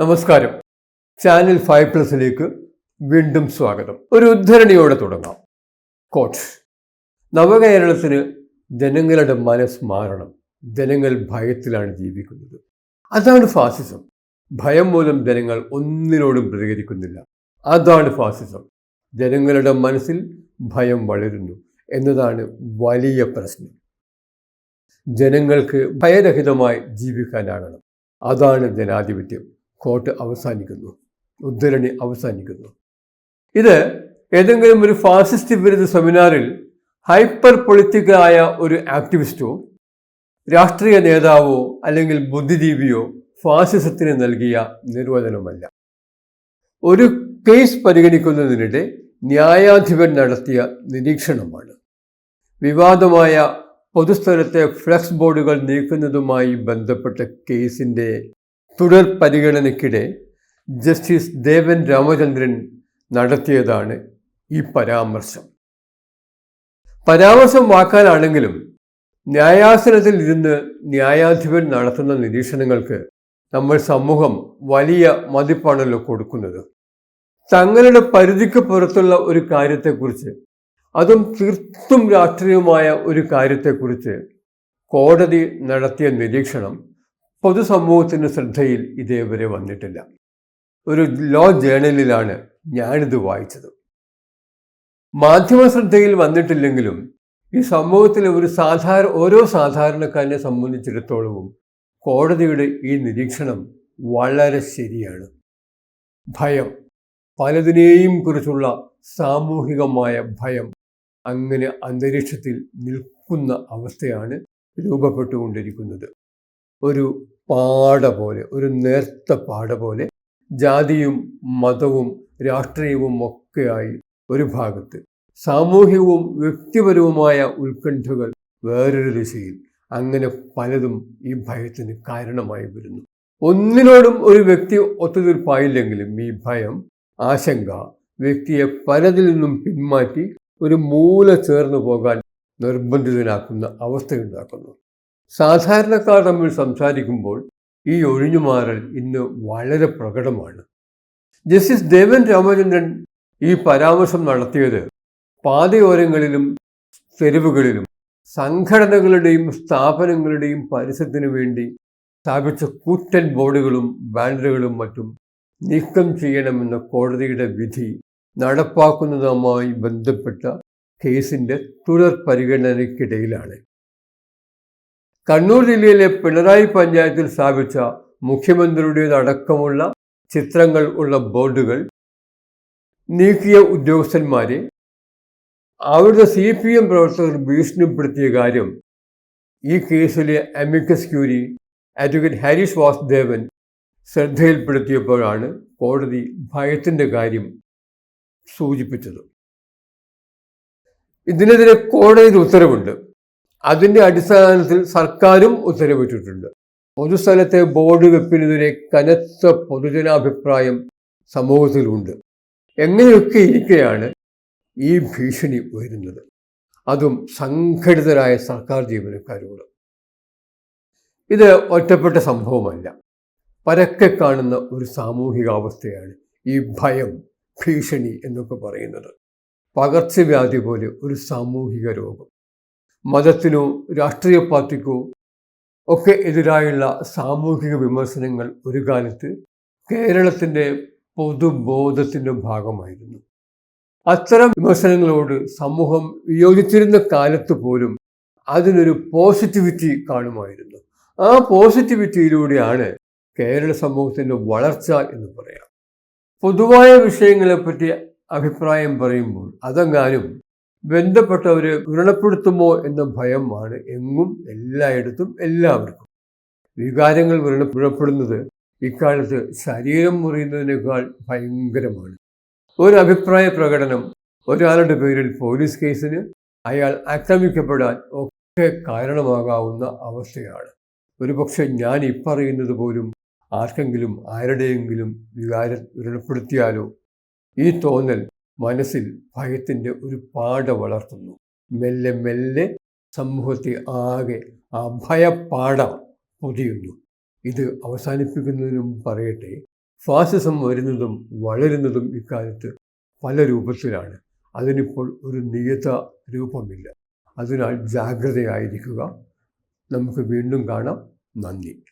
നമസ്കാരം. Channel five പ്ലസിലേക്ക് വീണ്ടും സ്വാഗതം. ഒരു ഉദ്ധരണിയോടെ തുടങ്ങാം. കോട്ട് നവകേരളത്തിന് ജനങ്ങളുടെ മനസ്സ് മാറണം. ജനങ്ങൾ ഭയത്തിലാണ് ജീവിക്കുന്നത്. അതാണ് ഫാസിസം ഭയം മൂലം ജനങ്ങൾ ഒന്നിനോടും പ്രതികരിക്കുന്നില്ല. അതാണ് ഫാസിസം ജനങ്ങളുടെ മനസ്സിൽ ഭയം വളരുന്നു എന്നതാണ് വലിയ പ്രശ്നം. ജനങ്ങൾക്ക് ഭയരഹിതമായി ജീവിക്കാനാകണം. അതാണ് ജനാധിപത്യം. കോട്ട് അവസാനിക്കുന്നു. ഉദ്ധരണി അവസാനിക്കുന്നു. ഇത് ഏതെങ്കിലും ഒരു ഫാസിസ്റ്റ് വിരുദ്ധ സെമിനാറിൽ ഹൈപ്പർ പൊളിറ്റിക്കലായ ഒരു ആക്ടിവിസ്റ്റോ രാഷ്ട്രീയ നേതാവോ അല്ലെങ്കിൽ ബുദ്ധിജീവിയോ ഫാസിസത്തിന് നൽകിയ നിർവചനമല്ല. ഒരു കേസ് പരിഗണിക്കുന്നതിനിടെ ന്യായാധിപൻ നടത്തിയ നിരീക്ഷണമാണ്. വിവാദമായ പൊതുസ്ഥലത്തെ ഫ്ലക്സ് ബോർഡുകൾ നീക്കുന്നതുമായി ബന്ധപ്പെട്ട കേസിന്റെ തുടർ പരിഗണനയ്ക്കിടെ ജസ്റ്റിസ് ദേവൻ രാമചന്ദ്രൻ നടത്തിയതാണ് ഈ പരാമർശം. പരാമർശം വാക്കാനാണെങ്കിലും ന്യായാസനത്തിൽ ഇരുന്ന് ന്യായാധിപൻ നടത്തുന്ന നിരീക്ഷണങ്ങൾക്ക് നമ്മൾ സമൂഹം വലിയ മതിപ്പാണല്ലോ കൊടുക്കുന്നത്. തങ്ങളുടെ പരിധിക്ക് പുറത്തുള്ള ഒരു കാര്യത്തെക്കുറിച്ച് അതും തീർത്തും രാഷ്ട്രീയമായ ഒരു കാര്യത്തെക്കുറിച്ച് കോടതി നടത്തിയ നിരീക്ഷണം പൊതുസമൂഹത്തിന്റെ ശ്രദ്ധയിൽ ഇതേവരെ വന്നിട്ടില്ല. ഒരു ലോ ജേണലിലാണ് ഞാനിത് വായിച്ചത്. മാധ്യമ ശ്രദ്ധയിൽ വന്നിട്ടില്ലെങ്കിലും ഈ സമൂഹത്തിലെ ഒരു സാധാരണ ഓരോ സാധാരണക്കാരനെ സംബന്ധിച്ചിടത്തോളവും കോടതിയുടെ ഈ നിരീക്ഷണം വളരെ ശരിയാണ്. ഭയം. പലതിനെയും കുറിച്ചുള്ള സാമൂഹികമായ ഭയം അങ്ങനെ അന്തരീക്ഷത്തിൽ നിൽക്കുന്ന അവസ്ഥയാണ് രൂപപ്പെട്ടുകൊണ്ടിരിക്കുന്നത്. ഒരു പാട പോലെ ഒരു നേർത്ത പാട പോലെ ജാതിയും മതവും രാഷ്ട്രീയവും ഒക്കെയായി ഒരു ഭാഗത്ത്. സാമൂഹികവും വ്യക്തിപരവുമായ ഉത്കണ്ഠകൾ വേറൊരു ദിശയിൽ. അങ്ങനെ പലതും ഈ ഭയത്തിന് കാരണമായി വരുന്നു. ഒന്നിനോടും ഒരു വ്യക്തി ഒത്തുതീർപ്പായില്ലെങ്കിലും ഈ ഭയം ആശങ്ക വ്യക്തിയെ പലതിൽ നിന്നും പിന്മാറ്റി ഒരു മൂല ചേർന്നു പോകാൻ നിർബന്ധിതനാക്കുന്ന അവസ്ഥയുണ്ടാക്കുന്നു. സാധാരണക്കാർ തമ്മിൽ സംസാരിക്കുമ്പോൾ ഈ ഒഴിഞ്ഞുമാറൽ ഇന്ന് വളരെ പ്രകടമാണ്. ജസ്റ്റിസ് ദേവൻ രാമചന്ദ്രൻ ഈ പരാമർശം നടത്തിയത് പാതയോരങ്ങളിലും തെരുവുകളിലും സംഘടനകളുടെയും സ്ഥാപനങ്ങളുടെയും പരസ്യത്തിനു വേണ്ടി സ്ഥാപിച്ച കൂറ്റൻ ബോർഡുകളും ബാനറുകളും മറ്റും നീക്കം ചെയ്യണമെന്ന കോടതിയുടെ വിധി നടപ്പാക്കുന്നതുമായി ബന്ധപ്പെട്ട കേസിന്റെ തുടർ പരിഗണനയ്ക്കിടയിലാണ്. കണ്ണൂർ ജില്ലയിലെ പിണറായി പഞ്ചായത്തിൽ സ്ഥാപിച്ച മുഖ്യമന്ത്രിയുടേതടക്കമുള്ള ചിത്രങ്ങൾ ഉള്ള ബോർഡുകൾ നീക്കിയ ഉദ്യോഗസ്ഥന്മാരെ അവരുടെ സി പി എം പ്രവർത്തകർ ഭീഷണിപ്പെടുത്തിയ കാര്യം ഈ കേസിലെ amicus curiae advocate Haris Vasudevan ശ്രദ്ധയിൽപ്പെടുത്തിയപ്പോഴാണ് കോടതി ഭയത്തിന്റെ കാര്യം സൂചിപ്പിച്ചത്. ഇതിനെതിരെ കോടതിയിൽ ഉത്തരവുണ്ട്. അതിന്റെ അടിസ്ഥാനത്തിൽ സർക്കാരും ഉത്തരവിട്ടിട്ടുണ്ട്. പൊതുസ്ഥലത്തെ ബോർഡ് വെപ്പിനെതിരെ കനത്ത പൊതുജനാഭിപ്രായം സമൂഹത്തിലുണ്ട്. എങ്ങനെയൊക്കെ ഇരിക്കെയാണ് ഈ ഭീഷണി ഉയരുന്നത്? അതും സംഘടിതരായ സർക്കാർ ജീവനക്കാരോട് ഇത് ഒറ്റപ്പെട്ട സംഭവമല്ല. പരക്കെ കാണുന്ന ഒരു സാമൂഹികാവസ്ഥയാണ് ഈ ഭയം ഭീഷണി എന്നൊക്കെ പറയുന്നത്. പകർച്ചവ്യാധി പോലെ ഒരു സാമൂഹിക രോഗം. മതത്തിനോ രാഷ്ട്രീയ പാർട്ടിക്കോ ഒക്കെ എതിരായുള്ള സാമൂഹിക വിമർശനങ്ങൾ ഒരു കാലത്ത് കേരളത്തിന്റെ പൊതുബോധത്തിന്റെ ഭാഗമായിരുന്നു. അത്തരം വിമർശനങ്ങളോട് സമൂഹം വിയോജിച്ചിരുന്ന കാലത്ത് പോലും അതിനൊരു പോസിറ്റിവിറ്റി കാണുമായിരുന്നു. ആ പോസിറ്റിവിറ്റിയിലൂടെയാണ് കേരള സമൂഹത്തിന്റെ വളർച്ച എന്ന് പറയാം. പൊതുവായ വിഷയങ്ങളെപ്പറ്റി അഭിപ്രായം പറയുമ്പോൾ അതെങ്ങാനും ബന്ധപ്പെട്ടവരെ വ്രണപ്പെടുത്തുമോ എന്ന ഭയമാണ് എങ്ങും എല്ലായിടത്തും എല്ലാവർക്കും. വികാരങ്ങൾ വ്രണ വ്രണപ്പെടുന്നത് ഇക്കാലത്ത് ശരീരം മുറിയുന്നതിനേക്കാൾ ഭയങ്കരമാണ്. ഒരു അഭിപ്രായ പ്രകടനം ഒരാളുടെ പേരിൽ പോലീസ് കേസിന് അയാൾ ആക്രമിക്കപ്പെടാൻ ഒക്കെ കാരണമാകാവുന്ന അവസ്ഥയാണ്. ഒരുപക്ഷെ ഞാൻ ഇപ്പറയുന്നത് പോലും ആർക്കെങ്കിലും ആരുടെയെങ്കിലും വികാരം വ്രണപ്പെടുത്തിയാലോ? ഈ തോന്നൽ മനസ്സിൽ ഭയത്തിന്റെ ഒരു പാട വളർത്തുന്നു. മെല്ലെ മെല്ലെ സമൂഹത്തെ ആകെ ആ ഭയപ്പാട പൊതിയുന്നു. ഇത് അവസാനിപ്പിക്കുന്നതിനും പറയട്ടെ ഫാസിസം വരുന്നതും വളരുന്നതും ഇക്കാലത്ത് പല രൂപത്തിലാണ്. അതിനിപ്പോൾ ഒരു നിയത രൂപമില്ല. അതിനാൽ ജാഗ്രതയായിരിക്കുക. നമുക്ക് വീണ്ടും കാണാം. നന്ദി.